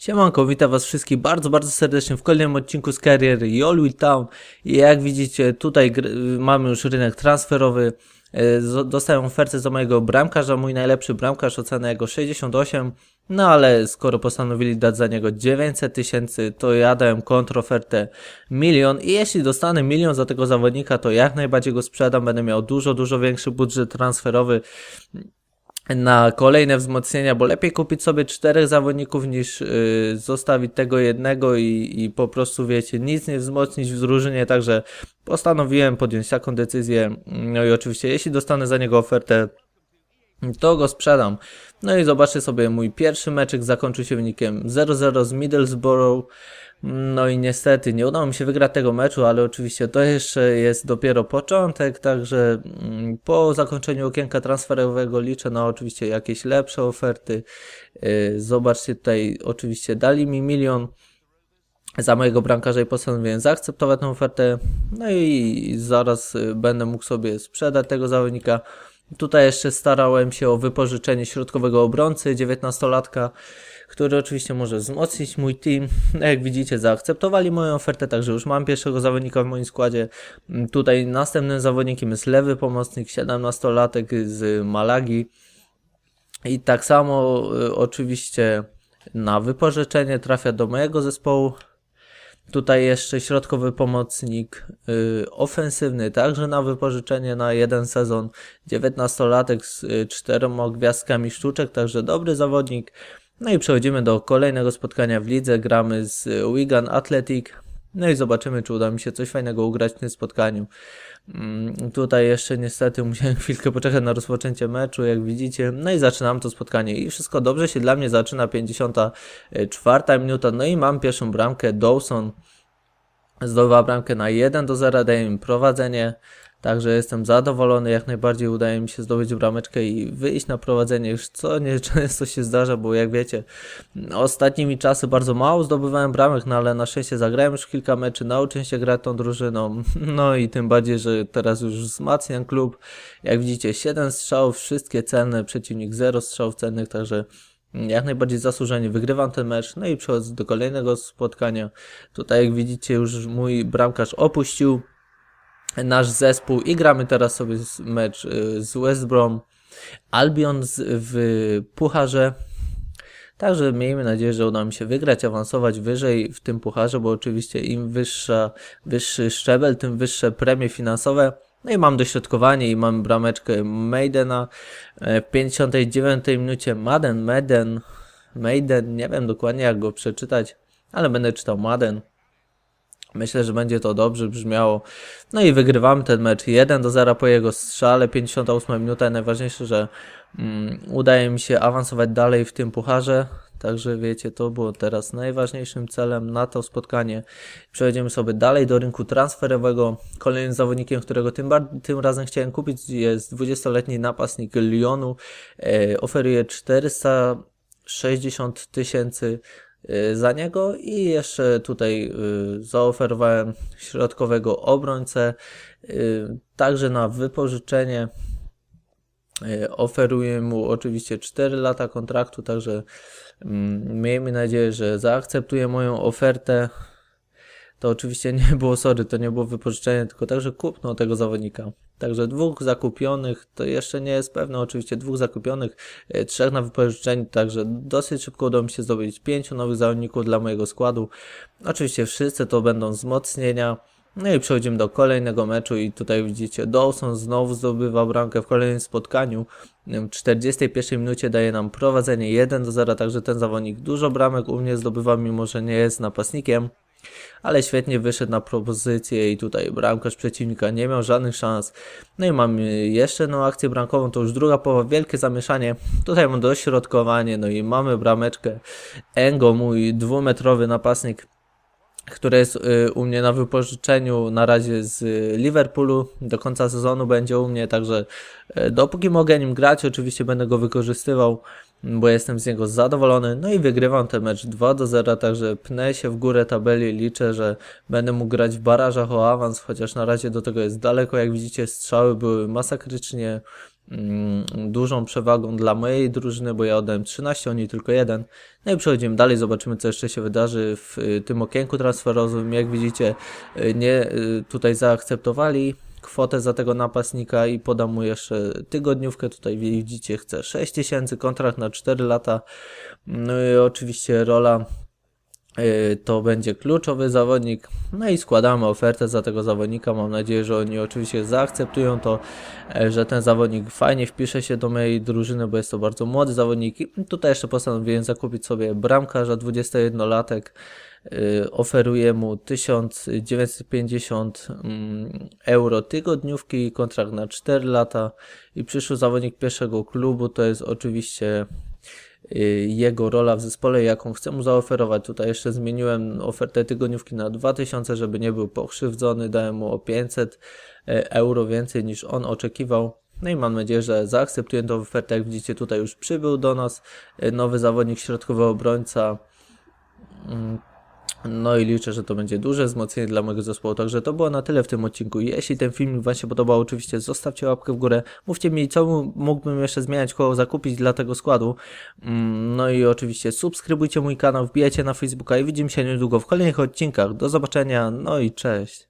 Siemanko, witam was wszystkich bardzo, bardzo serdecznie w kolejnym odcinku z kariery Yolwi Town. I jak widzicie tutaj mamy już rynek transferowy, E, dostałem ofertę za mojego bramkarza, mój najlepszy bramkarz, ocenę jego 68, no ale skoro postanowili dać za niego 900 tysięcy, to ja dałem kontrofertę milion. I jeśli dostanę milion za tego zawodnika, to jak najbardziej go sprzedam, będę miał dużo, dużo większy budżet transferowy, na kolejne wzmocnienia, bo lepiej kupić sobie czterech zawodników niż yy, zostawić tego jednego i, i po prostu wiecie, nic nie wzmocnić w drużynie, także postanowiłem podjąć taką decyzję. No i oczywiście, jeśli dostanę za niego ofertę, to go sprzedam. No i zobaczcie sobie, mój pierwszy meczek zakończył się wynikiem 0-0 z Middlesbrough. No i niestety nie udało mi się wygrać tego meczu, ale oczywiście to jeszcze jest dopiero początek, także mm, po zakończeniu okienka transferowego liczę na oczywiście jakieś lepsze oferty. Yy, Zobaczcie tutaj, oczywiście dali mi milion za mojego bramkarza i postanowiłem zaakceptować tę ofertę. No i zaraz y, będę mógł sobie sprzedać tego zawodnika. Tutaj jeszcze starałem się o wypożyczenie środkowego obrońcy, 19-latka, który oczywiście może wzmocnić mój team. Jak widzicie, zaakceptowali moją ofertę, także już mam pierwszego zawodnika w moim składzie. Tutaj następnym zawodnikiem jest lewy pomocnik, 17-latek z Malagi. I tak samo y, oczywiście na wypożyczenie trafia do mojego zespołu. Tutaj jeszcze środkowy pomocnik y, ofensywny, także na wypożyczenie na jeden sezon. 19-latek z y, czteroma gwiazdkami sztuczek, także dobry zawodnik. No i przechodzimy do kolejnego spotkania w lidze. Gramy z y, Wigan Athletic. No i zobaczymy, czy uda mi się coś fajnego ugrać w tym spotkaniu. Mm, Tutaj jeszcze niestety musiałem chwilkę poczekać na rozpoczęcie meczu, jak widzicie. No i zaczynam to spotkanie i wszystko dobrze się dla mnie zaczyna. 54 minuta. No i mam pierwszą bramkę. Dawson zdobywa bramkę na 1 do 0, daje mi prowadzenie. Także jestem zadowolony, jak najbardziej udaje mi się zdobyć brameczkę i wyjść na prowadzenie, już co nieczęsto się zdarza, bo jak wiecie, ostatnimi czasy bardzo mało zdobywałem bramek, no ale na szczęście zagrałem już kilka meczy, nauczyłem się grać tą drużyną, no i tym bardziej, że teraz już wzmacniam klub. Jak widzicie, 7 strzałów, wszystkie celne, przeciwnik 0 strzałów celnych, także jak najbardziej zasłużenie wygrywam ten mecz, no i przechodzę do kolejnego spotkania. Tutaj jak widzicie już mój bramkarz opuścił nasz zespół i gramy teraz sobie mecz y, z West Brom Albion w pucharze. Także miejmy nadzieję, że uda mi się wygrać, awansować wyżej w tym pucharze, bo oczywiście im wyższa, wyższy szczebel, tym wyższe premie finansowe. No i mam dośrodkowanie i mam brameczkę Maidena e, w 59 minucie Madden, Madden, Maiden, nie wiem dokładnie jak go przeczytać, ale będę czytał Madden. Myślę, że będzie to dobrze brzmiało. No i wygrywamy ten mecz 1 do 0 po jego strzale, 58 minuta. Najważniejsze, że mm, udaje mi się awansować dalej w tym pucharze. Także wiecie, to było teraz najważniejszym celem na to spotkanie. Przechodzimy sobie dalej do rynku transferowego. Kolejnym zawodnikiem, którego tym, tym razem chciałem kupić jest 20-letni napastnik Lyonu. E, oferuje 460 tysięcy za niego i jeszcze tutaj y, zaoferowałem środkowego obrońcę, y, także na wypożyczenie y, oferuję mu oczywiście 4 lata kontraktu, także mm, miejmy nadzieję, że zaakceptuje moją ofertę. To oczywiście nie było, sorry, to nie było wypożyczenie, tylko także kupno tego zawodnika. Także dwóch zakupionych, to jeszcze nie jest pewne, oczywiście dwóch zakupionych, e, trzech na wypożyczeniu, także dosyć szybko udało mi się zdobyć pięciu nowych zawodników dla mojego składu. Oczywiście wszyscy to będą wzmocnienia. No i przechodzimy do kolejnego meczu i tutaj widzicie Dawson znowu zdobywa bramkę w kolejnym spotkaniu. W 41 minucie daje nam prowadzenie 1 do 0, także ten zawodnik dużo bramek u mnie zdobywa, mimo że nie jest napastnikiem ale świetnie wyszedł na propozycję i tutaj bramkarz przeciwnika nie miał żadnych szans. No i mamy jeszcze jedną akcję bramkową, to już druga połowa, wielkie zamieszanie. Tutaj mam dośrodkowanie, no i mamy brameczkę. Engo, mój dwumetrowy napastnik, który jest y, u mnie na wypożyczeniu na razie z Liverpoolu. Do końca sezonu będzie u mnie, także y, dopóki mogę nim grać, oczywiście będę go wykorzystywał, bo jestem z niego zadowolony. No i wygrywam ten mecz 2 do 0, także pnę się w górę tabeli. Liczę, że będę mógł grać w barażach o awans, chociaż na razie do tego jest daleko. Jak widzicie, strzały były masakrycznie mm, dużą przewagą dla mojej drużyny, bo ja oddałem 13, oni tylko jeden. No i przechodzimy dalej, zobaczymy co jeszcze się wydarzy w y, tym okienku transferowym. Jak widzicie, y, nie y, tutaj zaakceptowali kwotę za tego napastnika i podam mu jeszcze tygodniówkę. Tutaj widzicie, chcę 6000, kontrakt na 4 lata. No i oczywiście rola to będzie kluczowy zawodnik. No i składamy ofertę za tego zawodnika. Mam nadzieję, że oni oczywiście zaakceptują to, e, że ten zawodnik fajnie wpisze się do mojej drużyny, bo jest to bardzo młody zawodnik. I tutaj jeszcze postanowiłem zakupić sobie bramkarza, 21-latek. Y, Oferuję mu 1950 mm, euro tygodniówki, kontrakt na 4 lata i przyszły zawodnik pierwszego klubu to jest oczywiście jego rola w zespole, jaką chcę mu zaoferować. Tutaj jeszcze zmieniłem ofertę tygodniówki na 2000, żeby nie był pokrzywdzony, dałem mu o 500 e, euro więcej niż on oczekiwał. No i mam nadzieję, że zaakceptuje tę ofertę. Jak widzicie, tutaj już przybył do nas e, nowy zawodnik, środkowy obrońca. No i liczę, że to będzie duże wzmocnienie dla mojego zespołu. Także to było na tyle w tym odcinku. Jeśli ten film Wam się podobał, oczywiście zostawcie łapkę w górę. Mówcie mi, co mógłbym jeszcze zmieniać, kogo zakupić dla tego składu. Mm, No i oczywiście subskrybujcie mój kanał, wbijajcie na Facebooka i widzimy się niedługo w kolejnych odcinkach. Do zobaczenia, no i cześć.